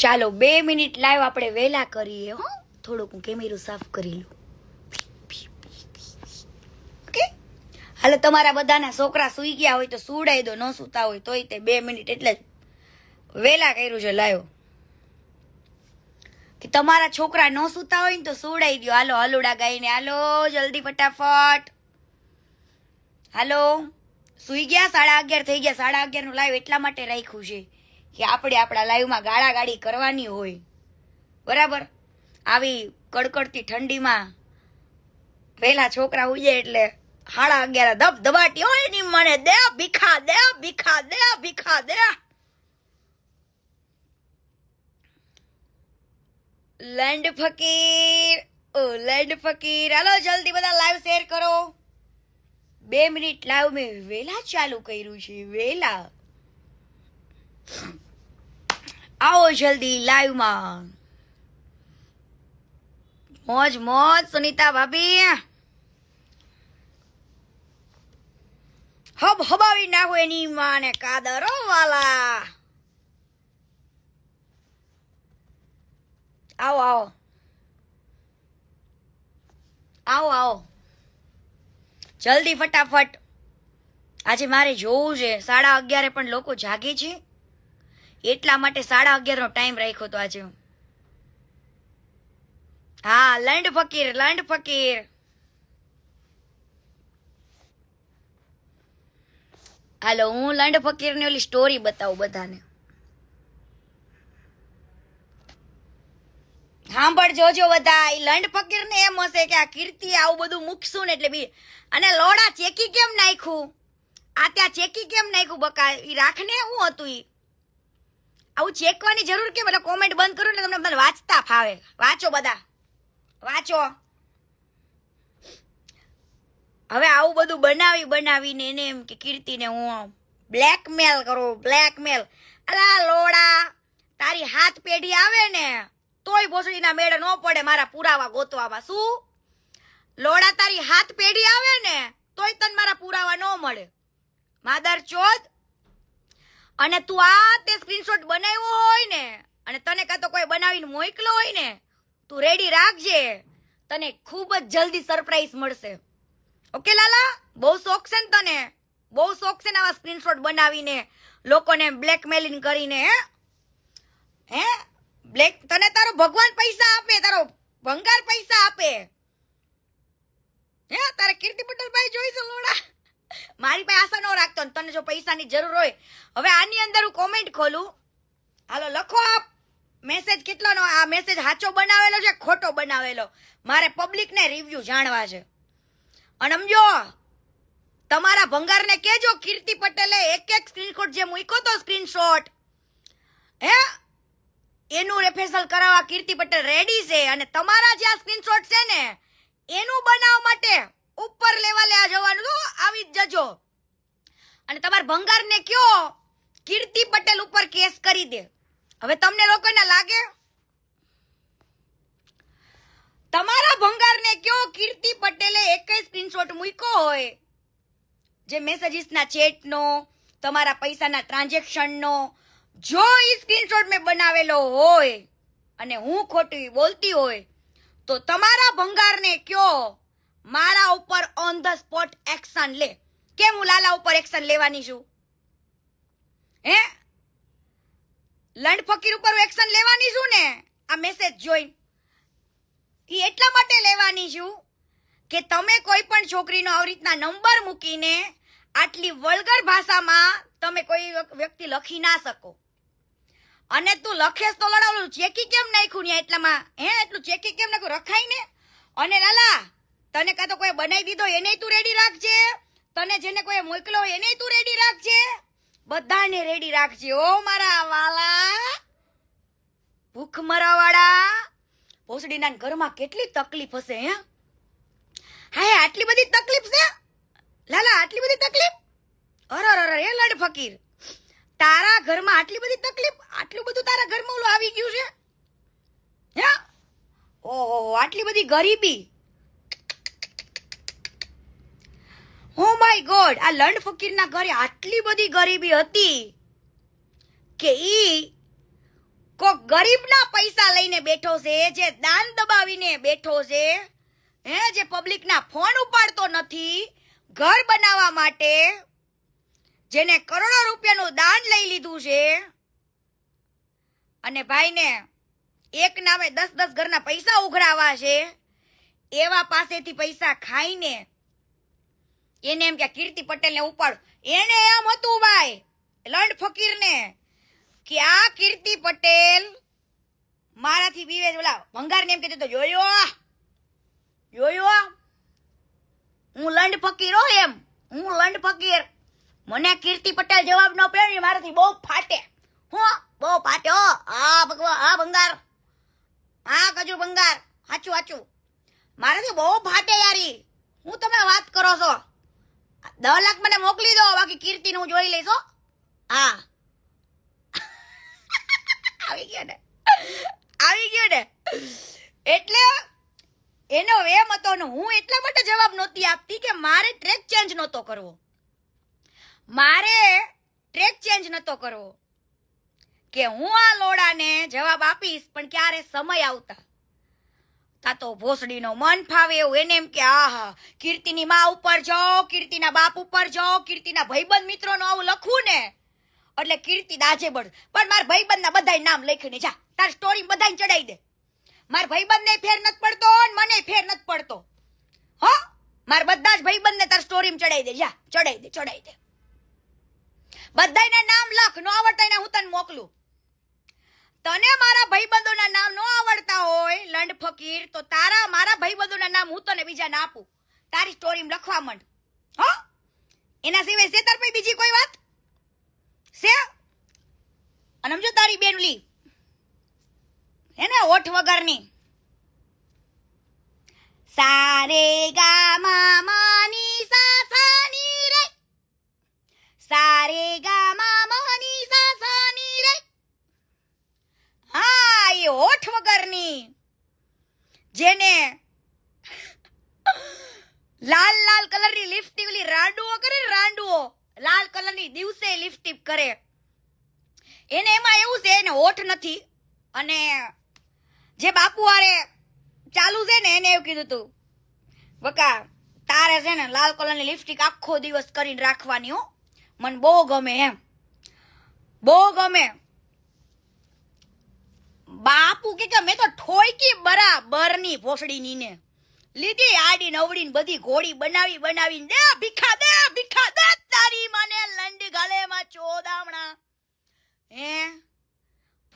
ચાલો, બે minute live આપણે વહેલા કરીએ, હો. થોડુંક હું કેમેરું સાફ કરી લઉં. ઓકે હાલો, તમારા બધાના છોકરા સૂઈ ગયા હોય તો સુડાઈ દો, ન સૂતા હોય તોય તે બે મિનિટ એટલે જ. વહેલા કર્યું છે લાઈવ કે તમારા છોકરા ન સૂતા હોય ને તો સુડાઈ દો. હાલો, હલુડા ગાઈને હાલો, જલ્દી ફટાફટ. હાલો, સુઈ ગયા? સાડા અગિયાર થઈ ગયા. સાડા અગિયારનું લાઈવ એટલા માટે રાખ્યું છે. કે આપણે આપણા લાઈવમાં ગાળા ગાડી કરવાની હોય. બરાબર? આવી કડકડતી ઠંડીમાં પહેલા છોકરા ઉજે એટલે હાડા અગિયાર ધબ ધબાટી હોયની મને દે, ભીખા દે ભીખા દે ભીખા દે. લેન્ડ ફકીર, ઓ લેન્ડ ફકીર, હાલો, જલ્દી બધા લાઈવ શેર કરો. બે મિનિટ લાઈવ મેં વેલા ચાલુ કર્યું છે વેલા આવો જલ્દી લાઈવમાં મોજ મોજ, સુનીતા ભાભી. હબ, હબાવી નાખો એની માને કાદરો વાલા. આવો આવો. આવો આવો. જલ્દી ફટાફટ. આજે મારે જોવું છે. સાડા અગિયારે પણ લોકો જાગે છે. એટલા માટે સાડા અગિયાર નો ટાઈમ રાખ્યો તો આજે હા. લંડ ફકીર લંડ ફકીર. હાલો, હું લંડ ફકીરની ઓલી સ્ટોરી બતાવું બધાને. સાંભળ જોજો બધા, ઈ લંડ ફકીર ને એમ હશે કે આ કીર્તિ, આવું બધું મૂકશું ને એટલે બી. અને લોડા ચેકી કેમ નાખ્યું? આ ત્યાં ચેકી કેમ નાખ્યું? બકા એ રાખને શું હતું ઈ? આવું ચેકવાની જરૂર કેમ? એટલે કોમેન્ટ બંધ કરો ને તમને વાંચતા ફાવે. વાંચો બધા. વાંચો. હવે આવું બધું બનાવી બનાવીને એને એમ કે કીર્તિને હું બ્લેકમેલ કરું બ્લેકમેલ અલા લોડા, તારી હાથ પેઢી આવે ને, તોય ભોસડીના મેળે ન પડે મારા પુરાવા ગોતવામાં. શું? લોડા તારી હાથ પેઢી આવે ને, તોય તને મારા પુરાવા ન મળે. માદર ચોદ અને તું આ તે સ્ક્રીનશોટ બનાવ્યો હોય ને, અને તને કાં તો કોઈ બનાવીને મોકલો હોય ને, તું રેડી રાખજે. તને ખૂબ જ જલ્દી સરપ્રાઈઝ મળશે. ઓકે લાલા? બહુ શોખ છે ને તને? બહુ શોખ છે ને આવા સ્ક્રીનશોટ બનાવીને, લોકોને બ્લેકમેલિંગ કરીને, હે? હે? બ્લેક તને તારો ભગવાન પૈસા આપે, તારો ભંગાર પૈસા આપે. હે? તારે કીર્તિ પટેલભાઈ જોઈશું લોડા મારી પાસે આશા ન રાખતો ને તને જો પૈસાની જરૂર હોય, હવે આની અંદર હું કોમેન્ટ ખોલું. હાલો, લખો આપ. મેસેજ કેટલાનો? આ મેસેજ સાચો બનાવેલો છે ખોટો બનાવેલો? મારે પબ્લિકને રિવ્યુ જાણવા છે. અને સમજો, તમારા ભંગારને કેજો કીર્તિ પટેલે એક એક સ્ક્રીનશોટ જે મૂક્યો તો સ્ક્રીનશોટ હે? એનું રેફેસલ કરાવવા કીર્તિ પટેલ રેડી છે. અને તમારા જે આ સ્ક્રીનશોટ છે ને, એનું બનાવવા માટે ઉપર લેવલે આ જવાનું તો આવી જ જજો. અને તમારા ભંગારને કયો, કીર્તિ પટેલ ઉપર કેસ કરી દે. હવે તમને લોકોને લાગે? તમારા ભંગારને કયો, કીર્તિ પટેલે એક સ્ક્રીનશોટ મૂક્યો હોય? જે મેસેજીસના ચેટનો તમારા પૈસાના ટ્રાન્ઝેક્શનનો જો એ સ્ક્રીનશોટ મેં બનાવેલો હોય, અને હું ખોટી બોલતી હોય, તો તમારા ભંગારને કયો મારા ઉપર ઓન ધ સ્પોટ એક્શન લે. કેમ હું લાલા ઉપર એક્શન લેવાની છું? હે? લંડ ફકીર ઉપર એક્શન લેવાની છું ને? આ મેસેજ જોઈને. એ એટલા માટે લેવાની છું કે તમે કોઈ પણ છોકરીનો આવી રીતના નંબર મૂકીને આટલી વળગર ભાષામાં તમે કોઈ વ્યક્તિ લખી ના શકો. અને તું લખેસ તો લડાવલું. ચેકી કેમ નાખ્યું ને એટલામાં? હે? એટલું ચેકી કેમ નાખ્યું? રખાય ને? અને લાલા તને કાં તો કોઈ બનાવી દીધો એને તું રેડી રાખજે. તને જેને કોઈ મોકલો એને તું રેડી રાખજે. બધાને રેડી રાખજે ઓ મારા વાલા. ભૂખ મરાવાળા. ભોસડીના ઘરમાં કેટલી તકલીફ હશે, હે? હાય, આટલી બધી તકલીફ છે? લાલા, આટલી બધી તકલીફ? અરે અરે એ લડ ફકીર. તારા ઘરમાં આટલી બધી તકલીફ? આટલું બધું તારા ઘરમાં ઓલું આવી ગયું છે? હે? ઓહો, આટલી બધી ગરીબી. ઓ માય ગોડ આ લંડ ફકીરના ઘરે આટલી બધી ગરીબી હતી કે ઈ કોક ગરીબના પૈસા લઈને બેઠો છે, જે દાન દબાવીને બેઠો છે, હે, જે પબ્લિકના ફોન ઉપાડતો નથી, ઘર બનાવવા માટે, જેને કરોડો રૂપિયાનું દાન લઈ લીધું છે. અને ભાઈને એક નામે દસ દસ ઘરના પૈસા ઉઘરાવા છે, એવા પાસેથી પૈસા ખાઈને એને એમ કે કીર્તિ પટેલને ઉપાડ એને એમ હતું ભાઈ, લંડ ફકીરને, કે આ કીર્તિ પટેલ મારાથી બીવે ઓલા ભંગારને એમ કીધું તો જોયો જોયો, હું લંડ ફકીર હો એમ, હું લંડ ફકીર. મને કીર્તિ પટેલ જવાબ ન પડ્યો મારાથી બહુ ફાટે. હું, બહુ ફાટે હો. હા ભગવા હા ભંગાર હા કજુ ભંગાર. હાચું હાચું મારાથી બહુ ફાટે યારી. હું તમે વાત કરો છો. દસ લાખ મને મોકલી દો, બાકી કીર્તિ હું જોઈ લઈશ, હા. આવી ગયો ને. આવી ગયો ને. એટલે એનો એમ હતો ને હું એટલા માટે જવાબ નહોતી આપતી કે મારે ટ્રેક ચેન્જ નહોતો કરવો. મારે ટ્રેક ચેન્જ નહોતો કરવો. કે હું આ લોડાને જવાબ આપીશ, પણ ક્યારે સમય આવતા? તા તો ભોસડીનો મન ફાવે એવું એને એમ કે, આહા, કીર્તિની માં ઉપર જાઓ કીર્તિના બાપ ઉપર જાઓ કીર્તિના ભાઈબંધ મિત્રોનું આવું લખવું ને. એટલે કીર્તિ દાજે બળ. પણ મારા ભાઈબંધના બધાય નામ લખીને જા. તાર સ્ટોરી બધાને ચડાઈ દે. મારા ભાઈબંધને ફેર નથી પડતો અને મને ફેર નથી પડતો. હો? મારા બધા જ ભાઈબંધને તાર સ્ટોરીમાં ચડાઈ દે. જા, ચડાઈ દે ચડાઈ દે. બધાયના નામ લખ, નો આવડતા હું તને મોકલું. તને મારા ભાઈબંધોના નામ ન આવડતા હોય, લંડ ફકીર, તો તારા, મારા ભાઈબંધોના નામ હું તને બીજાને આપું. તારી સ્ટોરીમાં લખવા માંડ. હો? એના સિવાય છે તાર બીજી કોઈ વાત? છે? અને સમજો તારી બેનલી હે ને, ઓઠ વગરની. સારે ગા મા માની સા સા ની રે. સારે ગા હા એ હોઠ વગરની, જેને લાલ લાલ કલરની લિપસ્ટિક ઓલી રાંડુઓ કરે રાંડુઓ, લાલ કલરની દિવસે લિપસ્ટિક કરે. એને એમાં એવું છે, એને હોઠ નથી, અને જે બાપુ હારે ચાલુ છે ને એને એવું કીધું તું, બકા, તારે છે ને લાલ કલરની લિપસ્ટિક આખો દિવસ કરીને રાખવાની હો. મને બહુ ગમે એમ. બહુ ગમે બાપુ કે મેં તો ઠોયકી બરાબરની ભોસડીની ને. લીધી આડી નવડી ને બધી ઘોડી બનાવી બનાવીને દે ભીખા દે ભીખા, દે તારી મને લંડ ગળેમાં ચોદામણા હે?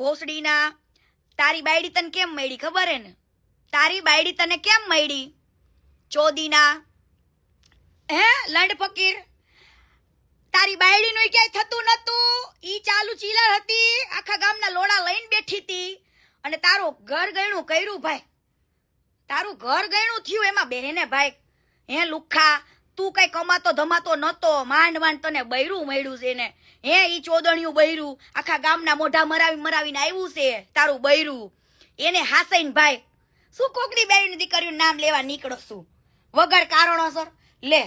ભોસડીના તારી બાયડી તને કેમ મળી ખબર હે ને? તારી બાયડી તને કેમ મળી ચોદીના. હે, લંડ ફકીર? તારી બાયડીનું ક્યાંય થતું નતું? ઈ ચાલુ ચીલર હતી, આખા ગામના લોડા લઈને બેઠી હતી. અને તારું ઘર ગયણું કર્યું ભાઈ. તારું ઘર ગયણું થયું એમાં બેને ભાઈ. હે લુખા, તું કઈ કમાતો ધમાતો નતો, માંડ માંડ તને બૈરું મળ્યું છે ને. હે ઈ ચોદણિયું બૈરું, આખા ગામના મોઢા મરાવી મરાવીને આવ્યું છે તારું બૈરું. એને હાસઈન ભાઈ, શું કોકની બેરીની દીકરીનું નામ લેવા નીકળો છું? વગર કારણોસર. લે,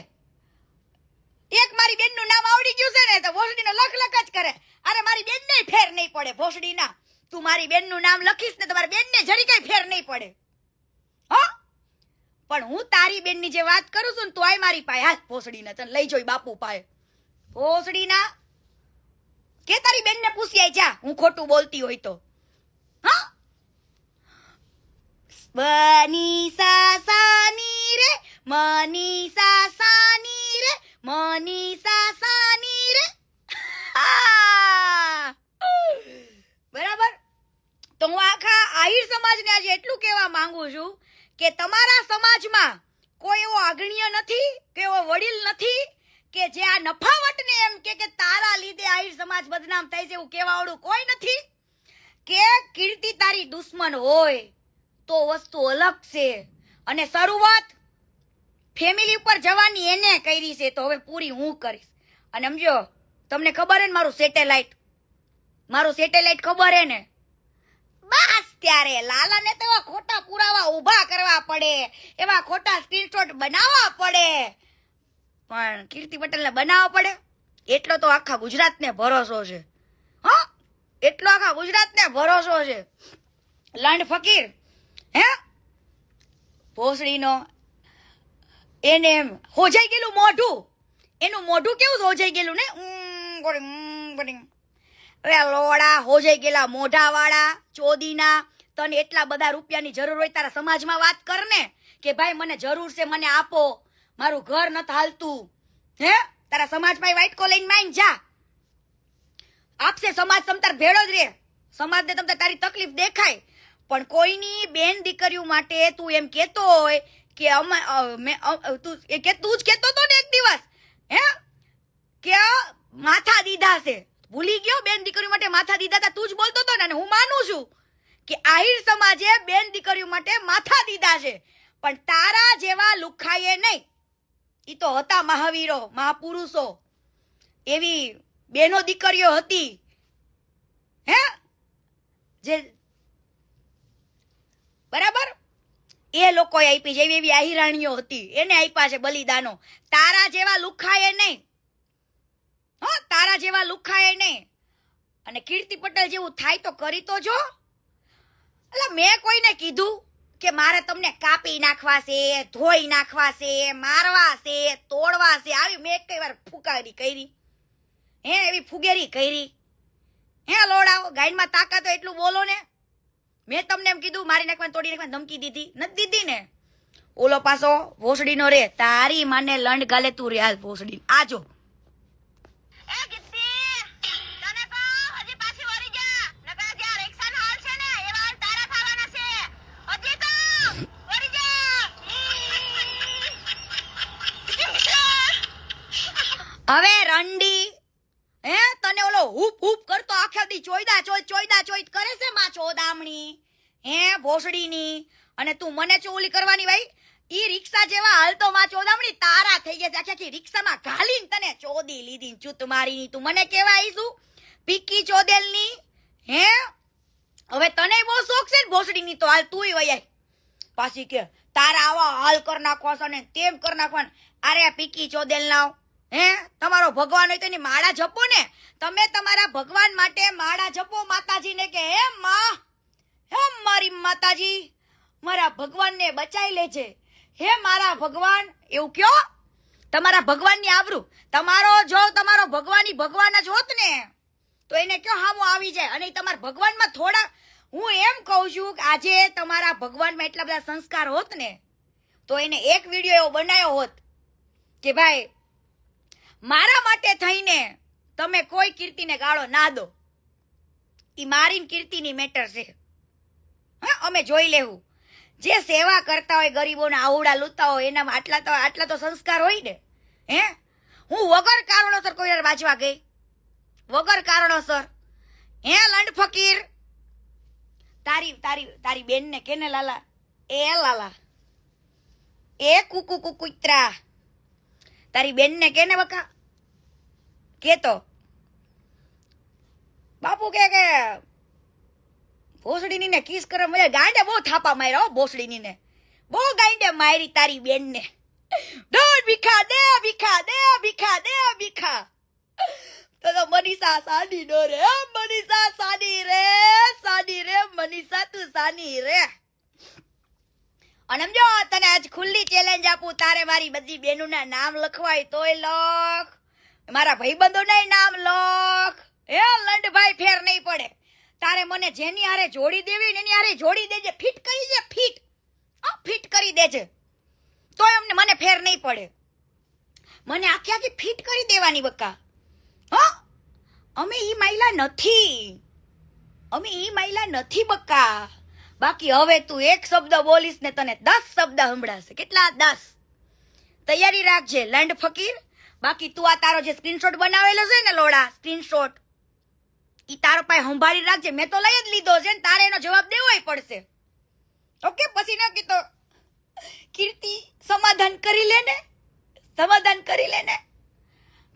એક મારી બેનનું નામ આવડી ગયું છે ને તો ભોસડીનો લખ લખ જ કરે. અરે મારી બેનને ફેર નહીં પડે ભોસડીના. તું મારી બેનનું નામ લખીશ ને તમારી મારી બેનને જરી કઈ ફેર નહીં પડે. હો? પણ હું તારી બેનની જે વાત કરું છું ને, તું આય મારી પાસે. હાથ ભોસડીને તને લઈ જોઈ બાપુ પાસે. ભોસડીના? કે તારી બેનને પૂછી આય જા, હું ખોટું બોલતી હોય તો. હા? બનીસા સાની રે મની સાસાની રે મની સાની રે! બરાબર? તો હું આખા આહિર સમાજને આજે એટલું કહેવા માંગુ છું કે તમારા સમાજમાં કોઈ એવો અગ્રણીય નથી, કે એવો વડીલ નથી, કે જે આ નફાવટને એમ કે કે તારા લીધે આહિર સમાજ બદનામ થાય છે એવું કહેવાવાળું કોઈ નથી. કે કીર્તિ તારી દુશ્મન હોય તો વસ્તુ અલગ છે. અને શરૂઆત ફેમિલી ઉપર જવાની એને કરી છે, તો હવે પૂરી હું કરીશ. અને સમજો, તમને ખબર હે ને મારું સેટેલાઇટ મારું સેટેલાઇટ ખબર હે ને? બસ ત્યારે લાલાને તો એવા ખોટા પુરાવા ઊભા કરવા પડે. એવા ખોટા સ્ક્રીનશોટ બનાવવા પડે. પણ કીર્તિ પટેલને બનાવવા પડે. એટલો તો આખા ગુજરાતને ભરોસો છે. હા? એટલો આખા ગુજરાતને ભરોસો છે. લાંડ ફકીર, હે? ભોસડીનો એને એમ હોજાઈ ગયેલું મોઢું. એનું મોઢું કેવું હોજાઈ ગયેલું ને? લોડા હોજાઈ ગયેલા મોઢાવાળા, ચોદીના, તને એટલા બધા રૂપિયાની જરૂર હોય તારા સમાજમાં વાત કર ને કે ભાઈ મને જરૂર છે, મને આપો. મારું ઘર નથી હાલતું. હે? તારા સમાજમાં વ્હાઈટ લઈને માઈન જા. આપશે સમાજ તમતાર ભેળો જ રે. સમાજને તમતાર તારી તકલીફ દેખાય. પણ કોઈની બેન દીકરીઓ માટે તું એમ કેતો હોય કે તું કે, તું જ કેતો તો ને એક દિવસ. હે? કે માથા દીધા છે. ભૂલી ગયો? બેન દીકરીઓ માટે માથા દીધા હતા તું જ બોલતો હતો ને હું માનું છું કે આહિર સમાજે બેન દીકરીઓ માટે માથા દીધા છે. પણ તારા જેવા લુખાઈએ નહીં. એ તો હતા મહાવીરો, મહાપુરુષો. એવી બેનો દીકરીઓ હતી. હે? જે બરાબર? એ લોકોએ આપી જેવી એવી આહિરાણીઓ હતી. એને આપ્યા છે બલિદાનો. તારા જેવા લુખાએ નહીં. હા, તારા જેવા લુખાય નહીં અને કીર્તિ પટેલ જેવું થાય તો કરી તો જો. એટલે મેં કોઈને કીધું કે મારે તમને કાપી નાખવા છે ધોઈ નાખવા છે મારવા છે તોડવા છે આવી મેં કઈ વાર ફૂકારી કરી. હે, એવી ફુગેરી કરી. હે, લોડાઓ, ગાયનમાં તાકાત એટલું બોલો ને. મેં તમને એમ કીધું, મારી નાખવાની, તોડી નાખવાની ધમકી દીધી. નથી દીધી ને. ઓલો પાછો ભોસડીનો રે. તારી માને લંડ ગાલે તું રે હાલ ભોસડી. આજો હવે રંડી, હે, તને ઓલો હુપ હુપ કરતો આખા દી ચોયદા ચોય ચોયદા ચોઈત કરે છે માં ચોદામણી, હે, ભોસડીની, અને તું મને ચોલી કરવાની ભાઈ ઈ રિક્ષા જેવા હાલતો માં ચોદામણી તારા થઈ ગયા છે. આખી આખી રિક્ષામાં ઘાલીને તને ચોદી લીધી ચૂત મારીની તું મને કેવા આવીશું પીકી ચોદેલની, હે? હવે તને બહુ શોખ છે ને ભોસડીની તો હાલ તુંય વયાય પાછી કે, તારા આવા હાલ કર નાખવા છે ને તેમ કર નાખવા. અરે પીકી ચોદેલ લાવ હે? તમારો ભગવાન હોય તો એની માળા જપો ને. તમે તમારા ભગવાન માટે માળા જપો માતાજીને કે, હે માં, હે મારી માતાજી, મારા ભગવાનને બચાવી લેજે. હે મારા ભગવાન, એવું કયો? તમારા ભગવાનની આબરૂ. તમારો જો તમારો ભગવાનની ભગવાન જ હોત ને, તો એને કયો હામો આવી જાય? અને તમારા ભગવાનમાં થોડા, હું એમ કહું છું કે આજે તમારા ભગવાનમાં એટલા બધા સંસ્કાર હોત ને, તો એને એક વીડિયો એવો બનાવ્યો હોત કે ભાઈ, મારા માટે થઈને તમે કોઈ કીર્તિને ગાળો ના દો. એ મારીની કીર્તિની મેટર છે. હા, અમે જોઈ લેવું. જે સેવા કરતા હોય ગરીબોને આવડા લૂતા હોય એનામાં આટલા તો આટલા તો સંસ્કાર હોય ને. હે? હું વગર કારણોસર કોઈ વાંચવા ગઈ. વગર કારણોસર. હે, લંડ ફકીર? તારી તારી તારી બેનને કેને લાલા? એ લાલા. એ કુકુ કુકુત્રા. તારી બેનને કેને બકા? કેતો? બાપુ કે કે ભોસડીની ને કિસ કરવા મને ગાંડે બહુ થાપા માર્યા હો ભોસડીની ને બહુ ગાંડે મારી તારી બેનને. દોડ ભીખા, દે ભીખા દે ભીખા દે ભીખા. તો તો મનીષા સાની નો રે મનીષા સાની રે સાની રે, મનીષા તું સાની રે. અને સમજો, તને આજ ખુલ્લી ચેલેન્જ આપું, તારે મારી બધી બેનોના નામ લખવાય તોય લખ. મારા ભાઈબંધોના નામ લખ. હે, લંડભાઈ ફેર નહીં પડે. તારે મને જેની હારે જોડી દેવી ને એની હારે જોડી દેજે. ફિટ કરી દે, ફિટ. આ ફિટ કરી દેજે. તોય એમને મને ફેર નહીં પડે. મને આખી આખી ફિટ કરી દેવાની બક્કા હા, અમે ઈ માયલા નથી. અમે ઈ માયલા નથી બક્કા બાકી હવે તું એક શબ્દ બોલીશ ને તને દસ શબ્દ સંભળાશે. કેટલા દસ? તૈયારી રાખજે, લંડ ફકીર. બાકી તું આ તારો જે સ્ક્રીનશોટ બનાવેલો છે ને લોડા, સ્ક્રીનશોટ. ઈ તારો પાસે સંભાળી રાખજે. મેં તો લઈ જ લીધો છે ને તારે એનો જવાબ દેવોય પડશે. ઓકે? પછી ના કીધો. કીર્તિ, સમાધાન કરી લે ને. સમાધાન કરી લે ને.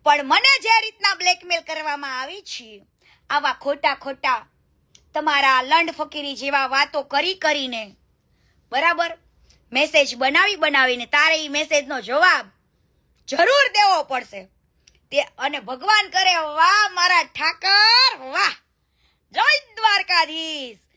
પણ મને જે રીતના બ્લેકમેલ કરવામાં આવી છે, આવા ખોટા ખોટા તમારા લંડ ફકીરી જેવા વાતો કરી કરીને, બરાબર? મેસેજ બનાવી બનાવીને તારે એ મેસેજનો જવાબ જરૂર દેવો પડશે. તે અને ભગવાન કરે વાહ મારા ઠાકર વાહ. જય દ્વારકાધીશ.